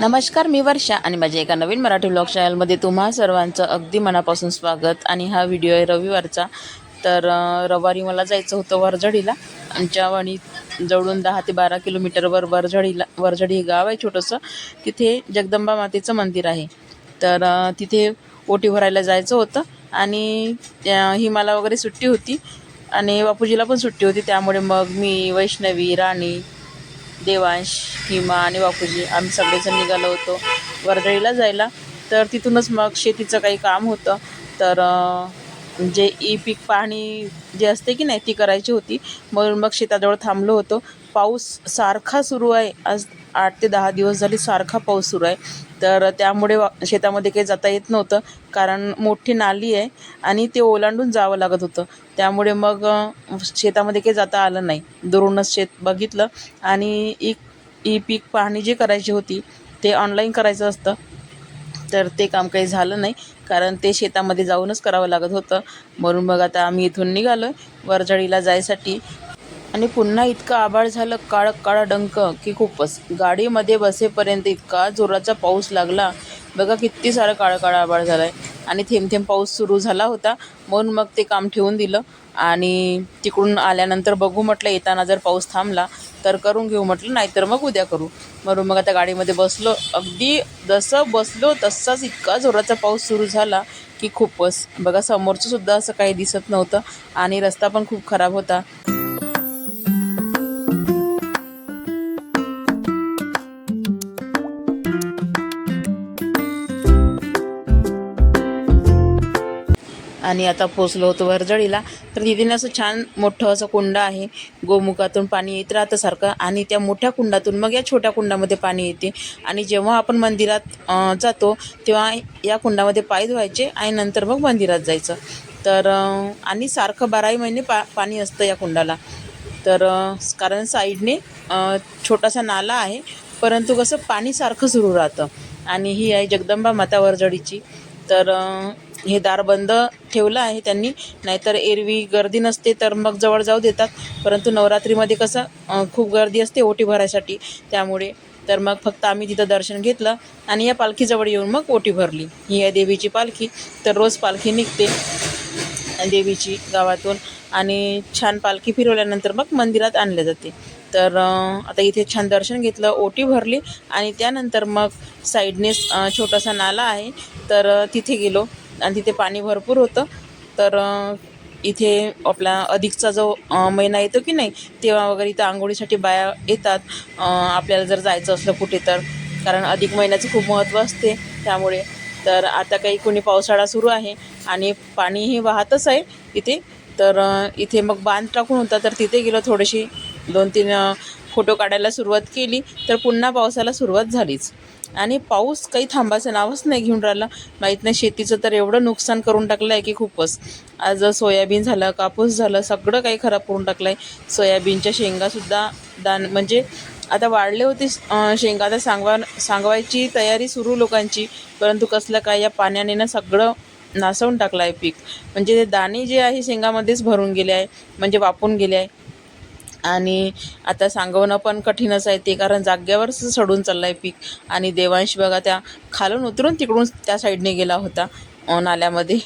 नमस्कार मी वर्षा आणि माझ्या एका नवीन मराठी ब्लॉग चॅनलमध्ये तुम्हा सर्वांचं अगदी मनापासून स्वागत. आणि हा व्हिडिओ आहे रविवारचा. तर रविवारी मला जायचं होतं वरझडीला. आमच्या वणी जवळून दहा ते बारा किलोमीटरवर वरझडीला वरझडी हे गाव आहे छोटंसं. तिथे जगदंबा मातेचं मंदिर आहे. तर तिथे ओटी भरायला जायचं होतं. आणि त्या- ही मला वगैरे सुट्टी होती. आणि बापूजीला पण सुट्टी होती. त्यामुळे मग मी वैष्णवी राणी देवांश हिमा आणि बापूजी आम्ही सगळेजण निघालो होतो वर्दळीला जायला. तर तिथूनच मग शेतीचं काही काम होतं. तर जे ई पीक पाहणी जे असते की नाही ती करायची होती. म्हणून मग शेताजवळ थांबलो होतो. पाऊस सारखा सुरू आहे. आज आठ ते दहा दिवस झाली सारखा पाऊस सुरू आहे. तर त्यामुळे वा- शेतामध्ये काही जाता येत नव्हतं. कारण मोठी नाली आहे आणि ते ओलांडून जावं लागत होतं. त्यामुळे मग शेतामध्ये काही जाता आलं नाही. दुरूनच शेत बघितलं आणि ई ई पीक पाहणी जी करायची होती ते ऑनलाईन करायचं असतं. तर ते काम काही झालं नाही. कारण ते शेतामध्ये जाऊनच करावं लागत होतं. म्हणून मग आता आम्ही इथून निघालो. वरझडीला जायसाठी. आणि पुन्हा इतकं आभाळ झालं काळ काळा डंक की खूपच. गाडीमध्ये बसेपर्यंत इतका जोराचा पाऊस लागला. बघा किती सारं काळं काळं आभाळ झालं आहे आणि थेंब थेंब पाऊस सुरू झाला होता. म्हणून मग ते काम ठेवून दिलं. आणि तिकडून आल्यानंतर बघू म्हटलं येताना जर पाऊस थांबला तर करून घेऊ म्हटलं नाहीतर मग उद्या करू. म्हणून मग आता गाडीमध्ये बसलो. अगदी जसं बसलो तसाच इतका जोराचा पाऊस सुरू झाला की खूपच. बघा समोरचं सुद्धा असं काही दिसत नव्हतं. आणि रस्ता पण खूप खराब होता. आणि आता पोचलो होतो वरजळीला. तर तिथे असं छान मोठं असं कुंड आहे. गोमुखातून पाणी येत राहतं सारखं आणि त्या मोठ्या कुंडातून मग या छोट्या कुंडामध्ये पाणी येते. आणि जेव्हा आपण मंदिरात जातो तेव्हा या कुंडामध्ये पाय धुवायचे आणि नंतर मग मंदिरात जायचं. तर आणि सारखं बाराही महिने पा पाणी असतं या कुंडाला. तर कारण साईडने छोटासा नाला आहे. परंतु कसं पाणी सारखं सुरू राहतं. आणि ही आहे जगदंबा माता वरजडीची तर हे दार बंद ठेवलं आहे त्यांनी. नाहीतर एरवी गर्दी नसते तर मग जवळ जाऊ देतात. परंतु नवरात्रीमध्ये कसं खूप गर्दी असते ओटी भरायसाठी. त्यामुळे तर मग फक्त आम्ही तिथं दर्शन घेतलं आणि या पालखीजवळ येऊन मग ओटी भरली. ही या देवीची पालखी. तर रोज पालखी निघते देवीची गावातून. आणि छान पालखी फिरवल्यानंतर मग मंदिरात आणले जाते. तर आता इथे छान दर्शन घेतलं ओटी भरली आणि त्यानंतर मग साईडने छोटासा नाला आहे. तर तिथे गेलो आणि तिथे पाणी भरपूर होतं. तर इथे आपला अधिकचा जो महिना येतो की नाही तेव्हा वगैरे इथं आंघोळीसाठी बाया येतात. आपल्याला जर जायचं असलं कुठे तर कारण अधिक महिन्याचं खूप महत्त्व असते त्यामुळे. तर आता काही कोणी पावसाळा सुरू आहे आणि पाणीही वाहतच आहे इथे. तर इथे मग बांध टाकून होता तर तिथे गेलो थोडीशी दोन तीन फोटो काढायला सुरुवात केली तर पुन्हा पावसाला सुरुवात झालीच. आणि पाऊस काही थांबायचं नावच नाही घेऊन राहिला. माहीत नाही शेतीचं तर एवढं नुकसान करून टाकलं आहे की खूपच. आज सोयाबीन झालं कापूस झालं सगळं काही खराब करून टाकलं आहे सोयाबीनच्या शेंगासुद्धा दान म्हणजे आता वाढले होते शेंगा. आता सांगवा सांगवायची तयारी सुरू लोकांची परंतु कसलं काय या पाण्याने ना सगळं नासवून टाकलं आहे पीक. म्हणजे ते दाणे जे आहे शेंगामध्येच भरून गेले आहे म्हणजे वापून गेले आहे. आणि आता सांगवणं पण कठीणच आहे ते कारण जाग्यावरच सडून चाललं आहे पीक. आणि देवांश बघा त्या खालून उतरून तिकडून त्या साईडने गेला होता नाल्यामध्ये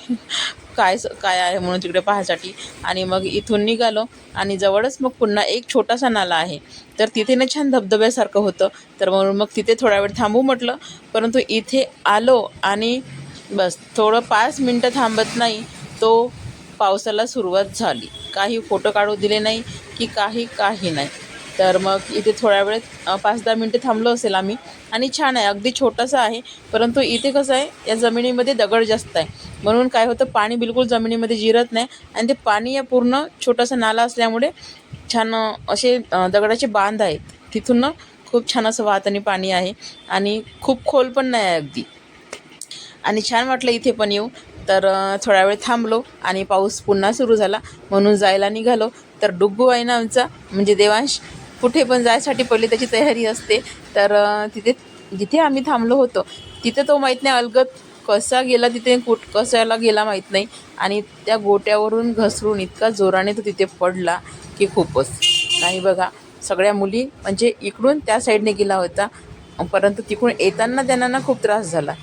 काय स- काय आहे म्हणून तिकडे पाहायसाठी. आणि मग इथून निघालो आणि जवळच मग पुन्हा एक छोटासा नाला आहे. तर तिथे ना छान धबधब्यासारखं होतं. तर म्हणून मग तिथे थोडा वेळ थांबू म्हटलं परंतु इथे आलो आणि बस थोडं पाच मिनटं थांबत नाही तो पावसाला सुरुवात झाली. काही फोटो काढू दिले नाही की काही काही नाही. तर मग इथे थोड्या वेळेत पाच दहा मिनटं थांबलो असेल आम्ही. आणि छान आहे अगदी छोटासा आहे. परंतु इथे कसं आहे या जमिनीमध्ये दगड जास्त आहे. म्हणून काय होतं पाणी बिलकुल जमिनीमध्ये जिरत नाही. आणि ते पाणी या पूर्ण छोटासा नाला असल्यामुळे छान असे दगडाचे बांध आहेत. तिथून ना खूप छान असं वाहतानी पाणी आहे. आणि खूप खोल पण नाही आहे अगदी. आणि छान वाटलं इथे पण येऊ तर थोडा वेळ थांबलो आणि पाऊस पुन्हा सुरू झाला. म्हणून जायला निघालो. तर डुग्गू आहे ना आमचा म्हणजे देवांश कुठे पण जायसाठी पहिले त्याची तयारी असते. तर तिथे जिथे आम्ही थांबलो होतो तिथे तो माहीत नाही अलगत कसा गेला तिथे कुठ कशाला गेला माहीत नाही. आणि त्या गोट्यावरून घसरून इतका जोराने तो तिथे पडला की खूपच. नाही बघा सगळ्या मुली म्हणजे इकडून त्या साईडने गेला होता. परंतु तिकडून येताना त्यांना ना खूप त्रास झाला.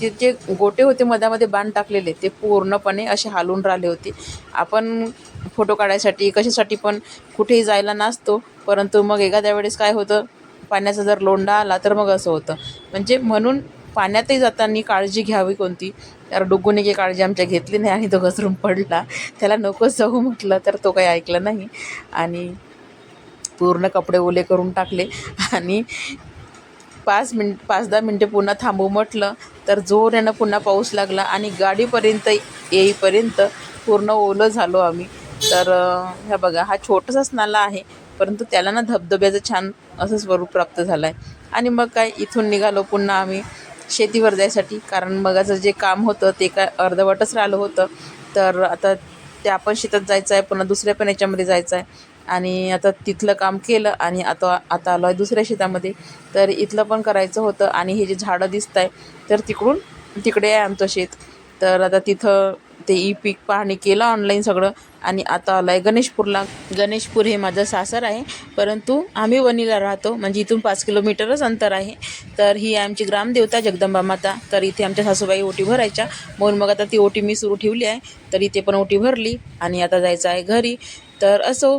ते जे गोटे होते मधामध्ये बाण टाकलेले ते पूर्णपणे असे हालून राहिले होते. आपण फोटो काढायसाठी कशासाठी पण कुठेही जायला नसतो परंतु मग एखाद्या वेळेस काय होतं पाण्याचा जर लोंढा आला तर मग असं होतं. म्हणजे म्हणून पाण्यातही जाताना काळजी घ्यावी कोणती? तर डुग्गूने काही काळजी आमच्या घेतली नाही आणि तो घसरून पडला. त्याला नकोच जाऊ म्हटलं तर तो काही ऐकला नाही. आणि पूर्ण कपडे ओले करून टाकले. आणि पाच मिन पाच दहा मिनटे पुन्हा थांबू म्हटलं तर जोरानं पुन्हा पाऊस लागला आणि गाडीपर्यंत येईपर्यंत पूर्ण ओलं झालो आम्ही. तर ह्या बघा हा छोटासाच नाला आहे परंतु त्याला ना धबधब्याचं छान असं स्वरूप प्राप्त झालं आहे आणि मग काय इथून निघालो पुन्हा आम्ही शेतीवर जायसाठी कारण मगाचं जे काम होतं ते काय अर्धवटच राहिलं होतं. तर आता ते आपण शेतात जायचं आहे पुन्हा दुसऱ्या पण याच्यामध्ये जायचं आहे आणि आता तिथलं काम केलं आणि आता आता आलो आहे दुसऱ्या शेतामध्ये. तर इथलं पण करायचं होतं आणि हे जे झाडं दिसत आहे तर तिकडून तिकडे आहे आमचं शेत. तर आता तिथं ते ई पीक पाहणी केलं ऑनलाईन सगळं आणि आता आलं आहे गणेशपूरला. गणेशपूर हे माझं सासर आहे परंतु आम्ही वणीला राहतो म्हणजे इथून पाच किलोमीटरच अंतर आहे. तर ही आमची ग्रामदेवता जगदंबा माता. तर इथे आमच्या सासूबाई ओटी भरायच्या. म्हणून मग आता ती ओटी मी सुरू ठेवली आहे. तर इथे पण ओटी भरली आणि आता जायचं आहे घरी. तर असो